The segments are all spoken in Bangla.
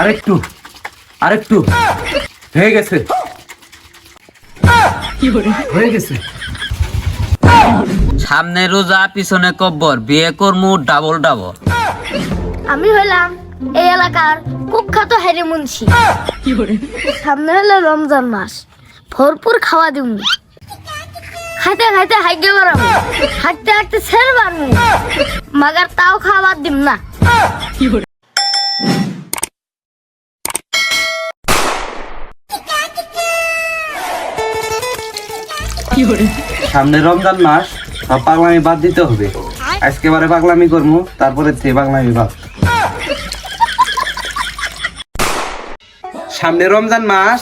আরেকটু আরেকটু। হয়ে গেছে। হয়ে গেছে। সামনে রোজা পিছনে কব্বর বিয়ে করমু ডাবল ডাবল। আমি হলাম এই এলাকার কুখ্যাত হেরি মুন্সি। সামনে হলো রমজান মাস। ভরপুর খাওয়া দিব খাইতে খাইতে হাইগে বেড়াবো হাঁটতে হাঁটতে ছেড়ে পারব মাগার তাও খাবার দিম না। সামনে রমজান মাস, সব পাগলামি বাদ দিতে হবে। আজকে বারে পাগলামি করব তারপরে থেকে পাগলামি বাদ। সামনে রমজান মাস,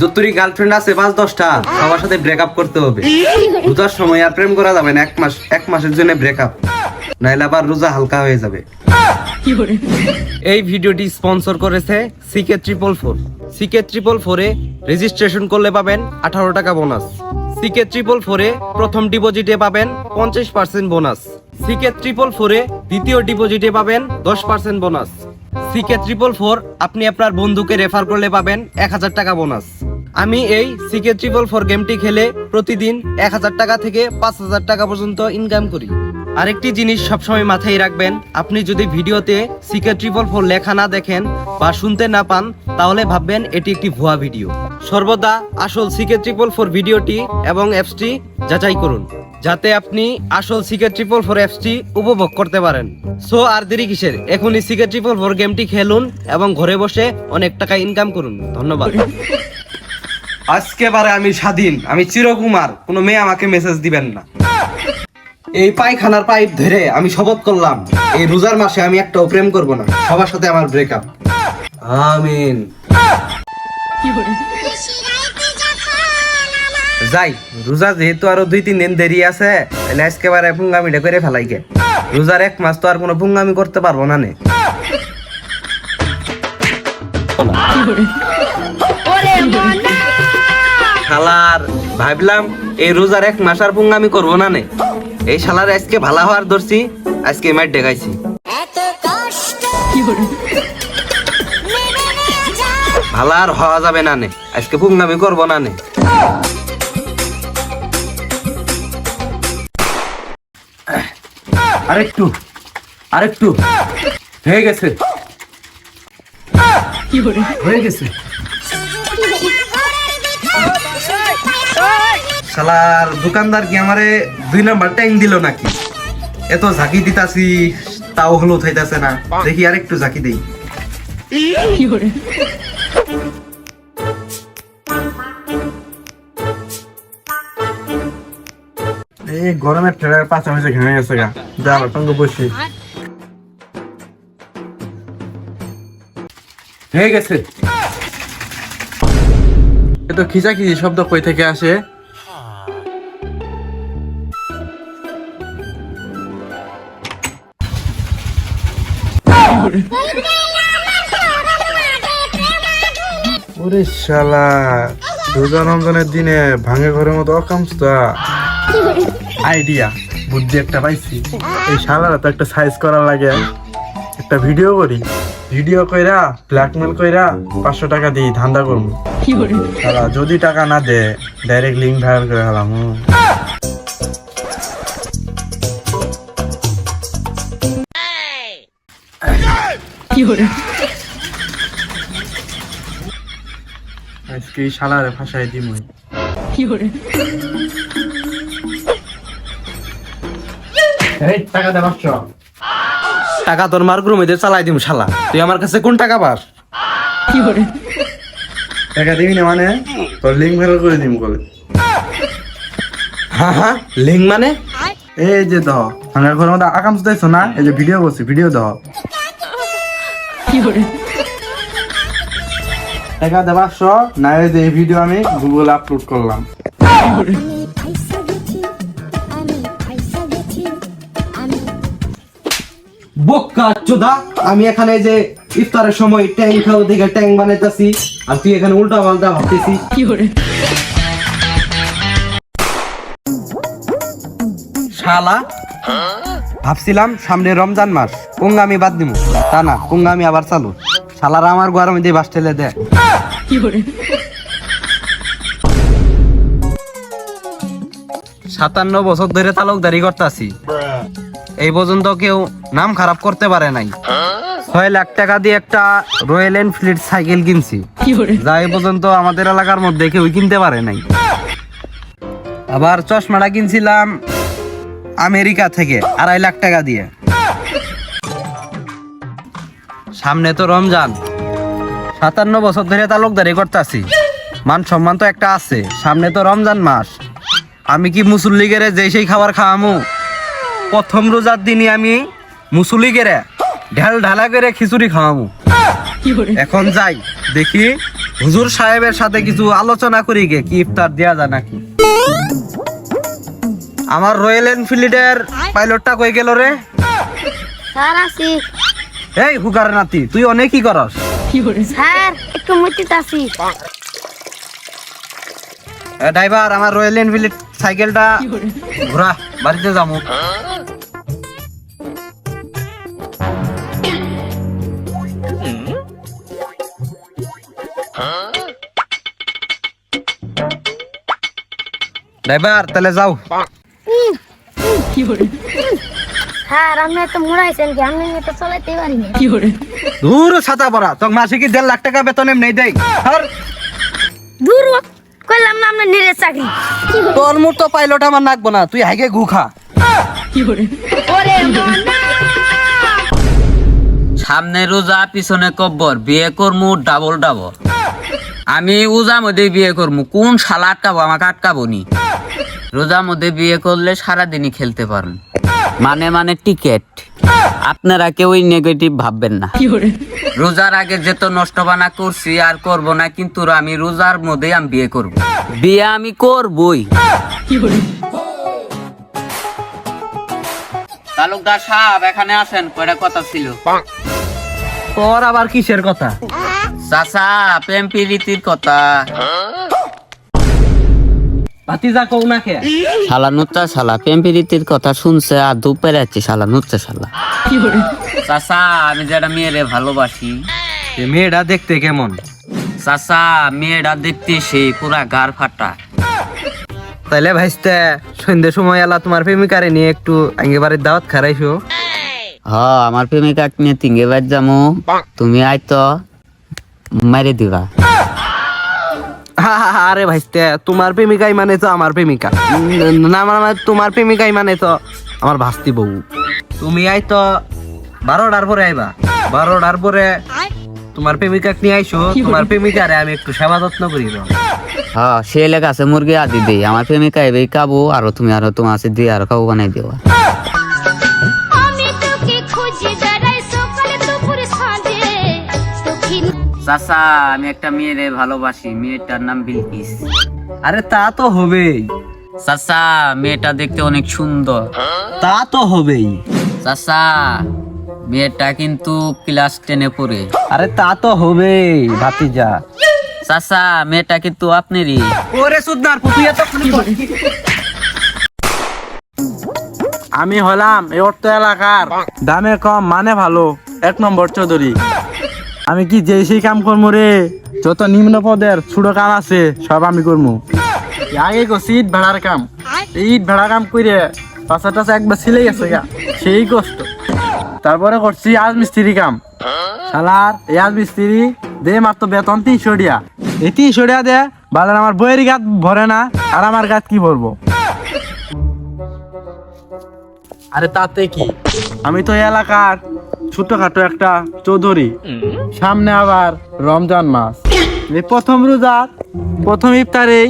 যতরি গার্লফ্রেন্ড আছে, পাঁচ, দশটা, সবার সাথে ব্রেকআপ করতে হবে। রোজার সময় আর প্রেম করা যাবে না, এক মাস, এক মাসের জন্য ব্রেকআপ নাইলে আবার রোজা হালকা হয়ে যাবে। এই ভিডিওটি স্পন্সর করেছে CK triple four. CK triple ফোরে রেজিস্ট্রেশন করলে পাবেন আঠারো টাকা বোনাস। সিকে ট্রিপল ফোরে প্রথম ডিপোজিটে পাবেন পঞ্চাশ পার্সেন্ট বোনাস। সিকে ট্রিপল ফোরে দ্বিতীয় ডিপোজিটে পাবেন দশ percent bonus. CK triple four আপনি আপনার বন্ধুকে রেফার করলে পাবেন এক হাজার টাকা বোনাস। আমি এই সিকে ট্রিপল ফোর গেমটি খেলে প্রতিদিন এক হাজার টাকা থেকে পাঁচ হাজার টাকা পর্যন্ত ইনকাম করি। আরেকটি জিনিস সবসময় মাথায় রাখবেন, আপনি যদি ভিডিওতে সিকে ট্রিপল ফোর লেখা না দেখেন বা শুনতে না পান, তাহলে ভাববেন এটি একটি ভুয়া ভিডিও। সর্বদা আসল সিকে ট্রিপল ফোর ভিডিওটি এবং অ্যাপসটি যাচাই করুন, যাতে আপনি আসল সিকে ট্রিপল ফোর অ্যাপসটি উপভোগ করতে পারেন। সো, আর দেরি কিসের? এখনই সিকে ট্রিপল ফোর গেমটি খেলুন এবং ঘরে বসে অনেক টাকা ইনকাম করুন। ধন্যবাদ। আজকে বারে আমি স্বাধীন, আমি চিরকুমার, কোনো মেয়ে আমাকে মেসেজ দিবেন না। এই পায়খানার পাইপ ধরে আমি শপথ করলাম, এই রোজার মাসে আমি একটাও প্রেম করব না। সবার সাথে আমার ব্রেকআপ আমিন। যাই, রোজা যেহেতু আরও দুই, তিন দিন দেরি আছে, তাহলে আজকে বারে পুঙ্গামিটা করে ফেলাই গে রোজার এক মাস তো আর কোনো পুঙ্গামি করতে পারব না নে। শালার ভাবলাম এই রোজার এক মাস আর পুঙ্গামি করব না নে। এই শালার আজকে ভালো হওয়ার ধরছি আজকে মাইট দেখাইছি। ভালো আর হওয়া যাবে না নে আজকে পুঙ্গামি করব না নে। আরেকটু আরেকটু। হয়ে গেছে। হয়ে গেছে। শালার দোকানদার কি আমারে দুই নাম্বার ট্যাং দিল নাকি? এত ঝাঁকি দিতাছি, তাও হলো থাইতাছে না। দেখি আর একটু ঝাঁকি দেই। এই গরমের ঠেলার পাশাপাশি ঘেমে গেছে গা। যা সঙ্গে বসি। হয়ে গেছে। এ তো খিচাখিচি শব্দ কই থেকে আসে? ওরে শালা রোজা রমজানের দিনে ভাঙে ঘরের মতো অকামস্তা। আইডিয়া বুদ্ধি একটা পাইছি। এই শালারা তো একটা সাইজ করা লাগে। একটা ভিডিও করি। ভিডিও কইরা ব্ল্যাকমেল কইরা পাঁচশো টাকা দিই ধান্দা করব। যদি টাকা না দে ডাইরেক্ট লিঙ্ক ভাইরাল করে ফেলাম। আজকে এই শালারে ফাঁসাই দিমই টাকা টাকা তোর মার্গুর মধ্যে চালাই দিম শালা। তুই আমার কাছে কোন টাকা পাস? টাকা দিবি না মানে? তোর লিঙ্ক ভাইরাল করে দিম বলে হ্যাঁ হ্যাঁ লিঙ্ক মানে? এই যে দহ ভাঙার ঘরের মধ্যে আকাম দেখছ না? এই যে ভিডিও করছি ভিডিও দহ টাকা না এই ভিডিও আমি গুগল আপলোড করলাম। আমি বোকা চোদা এখানে যে ইফতারের সময় ট্যাং খাওয়া থেকে ট্যাং বানাইতাছি আর তুই এখানে উল্টা পাল্টা ভাবতেছিস। শালা ভাবছিলাম সামনে রমজান মাস। কুঙ্গা আমি বাদ দিব তা না, কুঙ্গা আমি আবার চালু। শালারা আমার গরম দিয়ে বাস ঠেলে দেয়। সাতান্ন বছর ধরে তালুকদারি করতেছি এই পর্যন্ত কেউ নাম খারাপ করতে পারে নাই। ছয় লাখ টাকা দিয়ে একটা রয়্যাল এনফিল্ড সাইকেল কিনছি। যা এই পর্যন্ত আমাদের এলাকার মধ্যে কেউ কিনতে পারে নাই। আবার চশমাটা কিনছিলাম আমেরিকা থেকে, আড়াই লাখ টাকা দিয়ে। সামনে তো রমজান। সাতান্ন বছর ধরে তালুকদারি করতেছি। মান সম্মান তো একটা আছে, সামনে তো রমজান মাস। আমি কি মুসল্লি গেরে যে সেই খাবার খাওয়ামু? প্রথম রোজার দিনই আমি মুসল্লি গেরে ঢাল ঢালা করে খিচুড়ি খাওয়ামু। এখন যাই, দেখি হুজুর সাহেবের সাথে কিছু আলোচনা করি গে, কি ইফতার দেয়া যায় নাকি? আমার রয়্যাল এনফিল্ডের পাইলটটা কই গেল রে? স্যার আছি এই হুকার নাতি তুই অনেকই করস। স্যার একটু মুচিত আছি। ড্রাইভার আমার রয়্যাল এনফিল্ড সাইকেলটা ঘোরা বাড়িতে যাব ড্রাইভার তাহলে যাও। স্যার আপনি এত মোড়াইছেন কি? আমি এটা চলাইতে পারি না দূর ছাতা পড়া। তোর মাসে কি দেড় লাখ টাকা বেতন এমনি দেয় আর দূর কইলাম না আপনার নিজের চাকরি। তোর তো পাইলট আমার নাকবো না তুই হাইকে ঘু খা। ওরে সামনে রোজা পিছনে কব্বর। বিয়ে করমু ডাবল ডাবল। আমি উজা মধ্যে বিয়ে করমু। কোন শালা আটকাবো আমাকে আটকাবো নি। রোজা মধ্যে বিয়ে করলে সারাদিনই খেলতে পারুন মানে মানে টিকেট। আপনারা কেউই নেগেটিভ ভাববেন না। রোজার আগে যেত নষ্ট বানা করছি আর করব না কিন্তু আমি রোজার মধ্যে আমি বিয়ে করব। বিয়ে আমি করবই। তালুকদার সাহেব এখানে আসেন কয়টা কথা ছিল? তোর আবার কিসের কথা? চাচা প্রেম প্রীতির কথা। ভাতিজা কৌ না শালা নুচ্চা শালা প্রেম প্রীতির কথা শুনছে আর দুপের আছে শালা নুচ্চা শালা। চাচা আমি যেটা মেয়েরে ভালোবাসি। এ মেয়েটা দেখতে কেমন? চাচা মেয়েটা দেখতে সেই পুরা গার ফাটা। তাইলে ভাইস্তে সন্ধ্যে সময় এলা তোমার প্রেমিকারে নিয়ে একটু আঙ্গে বাড়ির দাওয়াত খারাইছো। হ আমার প্রেমিকা নিয়ে তিঙ্গে বাজ যামু। তুমি আইতো মারি দিবা। আরে ভাইস্তে তোমার প্রেমিকাই মানে তো আমার প্রেমিকা। না মানে তোমার প্রেমিকাই মানে তো আমার ভাস্তি বউ। তুমি আই তো বারোটার পরে আইবা। বারোটার পরে তোমার প্রেমিকা নিয়ে আইসো, তোমার প্রেমিকারে আমি একটু সেবা যত্ন করিব হ্যাঁ সে লেখা আছে মুরগি আদি দেই। আমার প্রেমিকা এবে কাবু আর তুমি আরও তোমার আছে দিয়ে আর কাবু বানাই দেওয়া চাচা আমি একটা মেয়েরে ভালোবাসি মেয়েটার নাম বিলকিস। আরে তা তো হবেই। চাচা মেয়েটা দেখতে অনেক সুন্দর। তা তো হবেই। চাচা মেয়েটা কিন্তু ক্লাস টেনে পড়ে। আরে তা তো হবেই ভাতিজা। চাচা মেয়েটা কিন্তু আপনারই। ওরে সুদনার তুই এত আমি হলাম এই অর্থ এলাকার। দামে কম মানে ভালো। এক নম্বর চৌধুরী। আমি কি যে সেই কাম করব রে? যত নিম্ন পদের ছোট কাম আছে, সব আমি করব আগে করছি ইট ভাড়ার কাম। ইট ভাড়া কাম করে পাঁচা টাচা একবার ছিলেই গেছে গা। সেই কষ্ট। তারপরে করছি আজ মিস্ত্রি কাম। শালার, এই আজ মিস্ত্রি দে মাত্র বেতন তিনশো টাকা এই তিনশো টাকা দে, বাজার আমার বইয়ের গাত ভরে না, আর আমার গাত কি ভরবো? আরে তাতে কি? আমি তো এলাকার ছোটখাটো একটা চৌধুরী। সামনে আবার রমজান মাস। এই প্রথম রোজার প্রথম ইফতারেই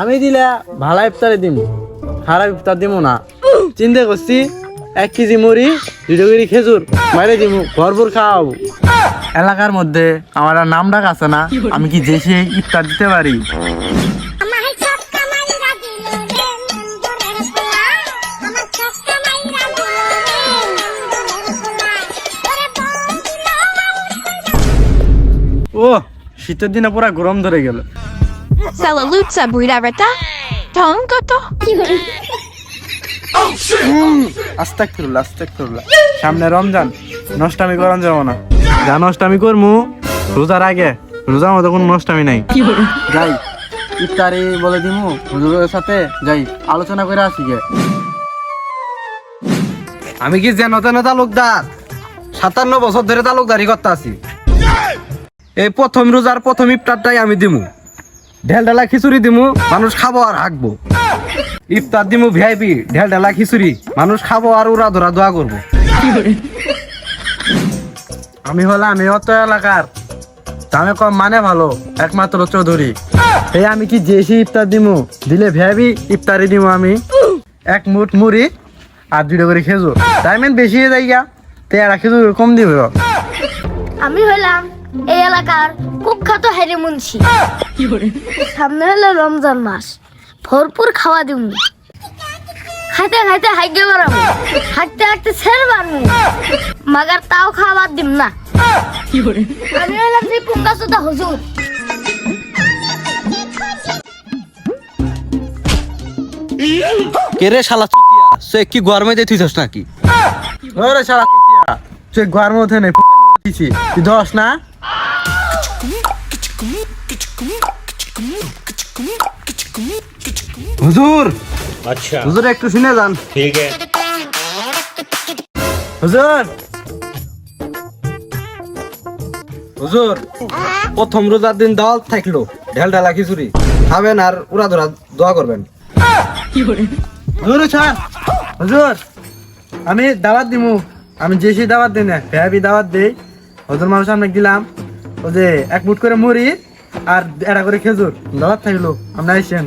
আমি দিলে ভালো ইফতারে দিব খারাপ ইফতার দিব না। চিন্তা করছি এক কেজি মুড়ি দুটো কেজি খেজুর মারে দিব ভরপুর খাওয়াবো। এলাকার মধ্যে আমার আর নাম ডাক আছে না আমি কি যে সে ইফতার দিতে পারি? ও শীতের দিনে পুরা গরম ধরে গেল। Salute sa Buida Rita. Tongue ko to. আস্তাক ফিরুল্লা আস্তাক ফিরুল্লা সামনে রমজান নষ্টামি করান যাব না। যা নষ্টামি করমু রোজার আগে রোজার মতো কোনো নষ্টামি নাই। যাই ইফতারি বলে দিমু হুজুরের সাথে যাই আলোচনা করে আসি গে। আমি কি যেন তেন তালুকদার সাতান্ন বছর ধরে তালুকদারি করতে আছি। এই প্রথম রোজার প্রথম ইফতারটাই আমি দিমু। ঢেল ঢেলা খিচুড়ি দিমু, মানুষ খাব আর হাঁকবো। ইফতার দিমু ভিআইপি ঢেল ঢেলা খিচুড়ি, মানুষ খাব আর উড়া ধরা দোয়া করব। আমি হলাম এই অত এলাকার। দামে কম মানে ভালো, একমাত্র চৌধুরী। এই আমি কি জেসি ইফতার দিমু? দিলে ভেবি ইফতারি দিমু আমি। এক মুঠ মুড়ি আর দুটো করে খেজুর। তাই মেন বেশি হয়ে যায় গা তেরা খেজুর কম দিব। আমি হইলাম এই এলাকার কুখ্যাত হেরে মুন্সি। সামনে হলো রমজান মাস। ভরপুর খাওয়া দিউনি খাইতে খাইতে হাইগে বেড়াবো হাঁটতে হাঁটতে ছেড়ে বাড়বো মাগার তাও খাবার দিম না। আমি হইলাম সেই পুঙ্গা সুতা হুজুর। কে রে শালা চুতিয়া? সে কি গরমে নাকি? ওরে শালা ঘর মধ্যে নেই তুই দশ না? হুজুর! হুজুর একটু শুনে যান। হুজুর! হুজুর প্রথম রোজার দিন দাওয়াত থাকল ঢেল ঢেলা খিচুড়ি। খাবেন আর উড়া ধরা দোয়া করবেন। হুজুর ছাড় হুজুর আমি দাওয়াত দিমু। আমি জেসি দাওয়াত দিই না ভেবি দাওয়াত দিই। হুজুর মানুষ সামনে দিলাম ও যে এক মুঠ করে মুড়ি আর এরা করে খেজুর। দাওয়াত থাকল আমরা আইসেন।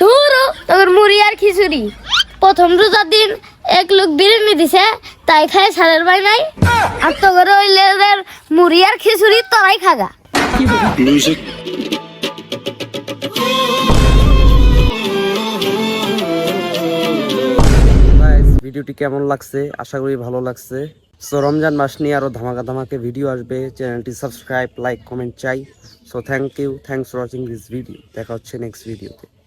তোর তোর মুড়ি আর খিচুড়ি। প্রথম রোজার দিন এক লোক বিরিয়ানি দিছে তাই খায় সারের বাই নাই। আর তো করে ওই লেদের মুড়ি আর খিচুড়ি তোরাই খাগা। Guys, ভিডিওটি কেমন লাগছে? আশা করি ভালো লাগছে। সো রমজান মাস নিয়ে আরও ধামাকা ধামাকে ভিডিও আসবে চ্যানেলটি সাবস্ক্রাইব লাইক কমেন্ট চাই so thank you thanks for watching this video দেখা হচ্ছে নেক্সট ভিডিওতে